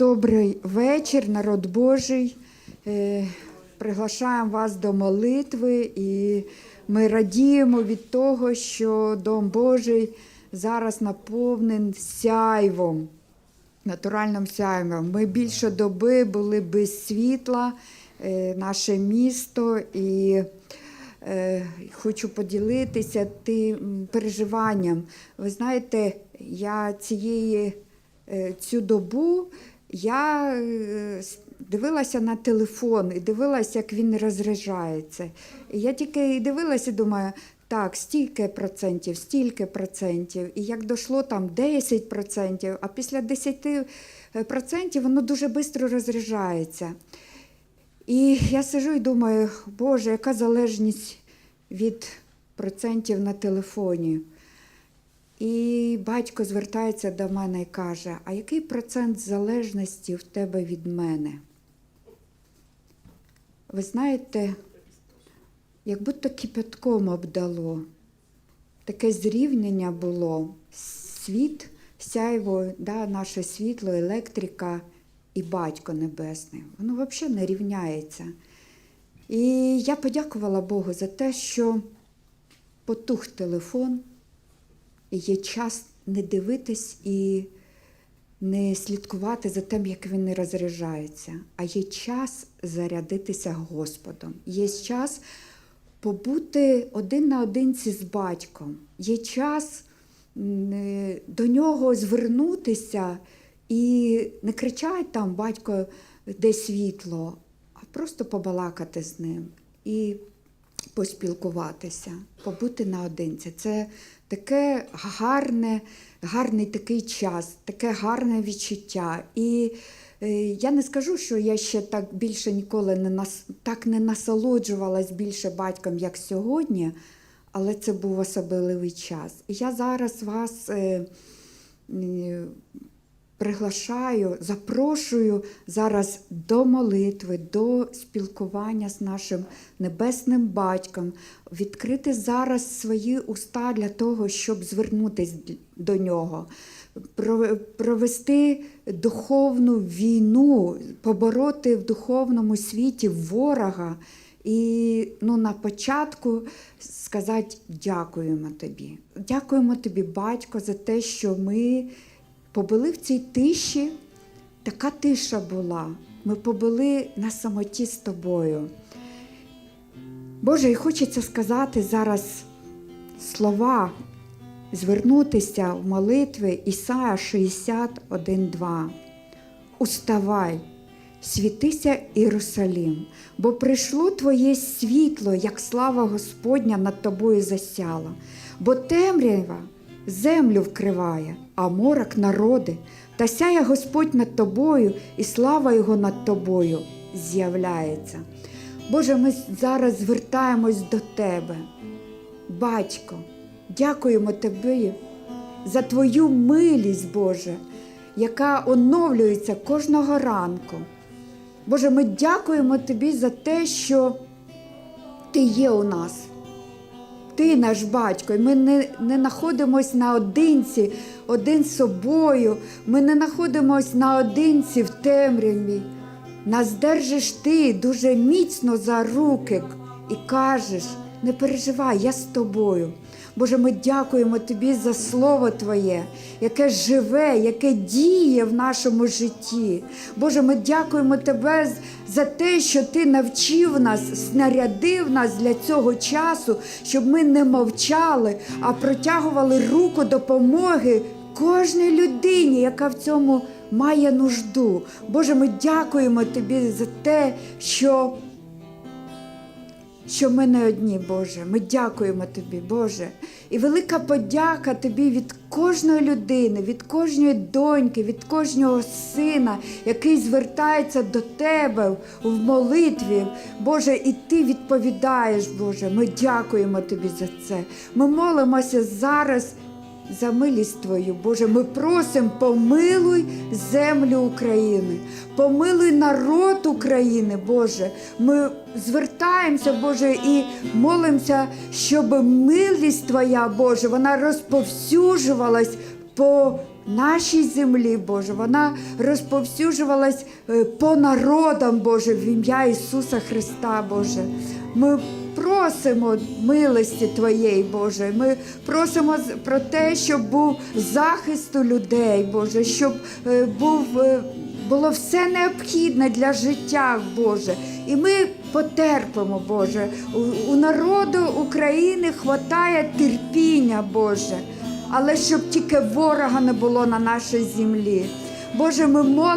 Добрий вечір, народ Божий. Е, Приглашаємо вас до молитви, і ми радіємо від того, що Дом Божий зараз наповнений сяйвом, натуральним сяйвом. Ми більше доби були без світла, е, наше місто, і е, хочу поділитися тим переживанням. Ви знаєте, я цієї цю добу я е, дивилася на телефон і дивилася, як він розряджається. І я тільки дивилася думаю, так, стільки процентів, стільки процентів. І як дійшло там 10 процентів, а після 10 процентів воно дуже швидко розряджається. І я сижу і думаю, Боже, яка залежність від процентів на телефоні. І батько звертається до мене і каже: А який процент залежності в тебе від мене? Ви знаєте, як будто кипятком обдало. Таке зрівняння було. Світ, сяйво, да, наше світло, електрика і батько небесний. Воно взагалі не рівняється. І я подякувала Богу за те, що потух телефон, є час не дивитись і не слідкувати за тим, як він не розряджається, а є час зарядитися Господом. Є час побути один на одинці з батьком. Є час е, до нього звернутися і не кричати там батько, де світло, а просто побалакати з ним. І поспілкуватися, побути наодинці. Це таке гарне, гарний такий час, таке гарне відчуття. І е, я не скажу, що я ще так більше ніколи не нас, так не насолоджувалась більше батьком, як сьогодні, але це був особливий час. І я зараз вас. Приглашаю, запрошую зараз до молитви, до спілкування з нашим небесним батьком, відкрити зараз свої уста для того, щоб звернутися до нього, провести духовну війну, побороти в духовному світі ворога. І ну, на початку сказати дякуємо тобі. Дякуємо тобі, батько, за те, що ми побули в цій тиші. Така тиша була. Ми побули на самоті з тобою. Боже, і хочеться сказати зараз слова, звернутися в молитви Ісая 61.2. Уставай, світися, Єрусалім, бо прийшло Твоє світло, як слава Господня над тобою засяла, бо темрява землю вкриває, а морок народи, та сяє Господь над тобою, і слава Його над тобою з'являється. Боже, ми зараз звертаємось до Тебе. Батько, дякуємо Тобі за Твою милість, Боже, яка оновлюється кожного ранку. Боже, ми дякуємо Тобі за те, що Ти є у нас. Ти наш батько, і ми не, не знаходимося наодинці, один з собою. Ми не знаходимося наодинці в темряві. Нас держиш ти дуже міцно за руки і кажеш: не переживай, я з тобою. Боже, ми дякуємо Тобі за Слово Твоє, яке живе, яке діє в нашому житті. Боже, ми дякуємо Тебе за те, що Ти навчив нас, снарядив нас для цього часу, щоб ми не мовчали, а протягували руку допомоги кожній людині, яка в цьому має нужду. Боже, ми дякуємо Тобі за те, що що ми не одні, Боже. Ми дякуємо Тобі, Боже. І велика подяка Тобі від кожної людини, від кожної доньки, від кожного сина, який звертається до Тебе в молитві. Боже, і Ти відповідаєш, Боже. Ми дякуємо Тобі за це. Ми молимося зараз за милість Твою, Боже, ми просимо, помилуй землю України, помилуй народ України, Боже. Ми звертаємося, Боже, і молимося, щоб милість Твоя, Боже, вона розповсюджувалась по нашій землі, Боже, вона розповсюджувалась е, по народам, Боже, в ім'я Ісуса Христа, Боже. Ми просимо милості Твоєї, Боже. Ми просимо про те, щоб був захист у людей, Боже, щоб е, був. е, було все необхідне для життя, Боже. І ми потерпимо, Боже. У, народу України хватає терпіння, Боже. Але щоб тільки ворога не було на нашій землі. Боже, ми молимо.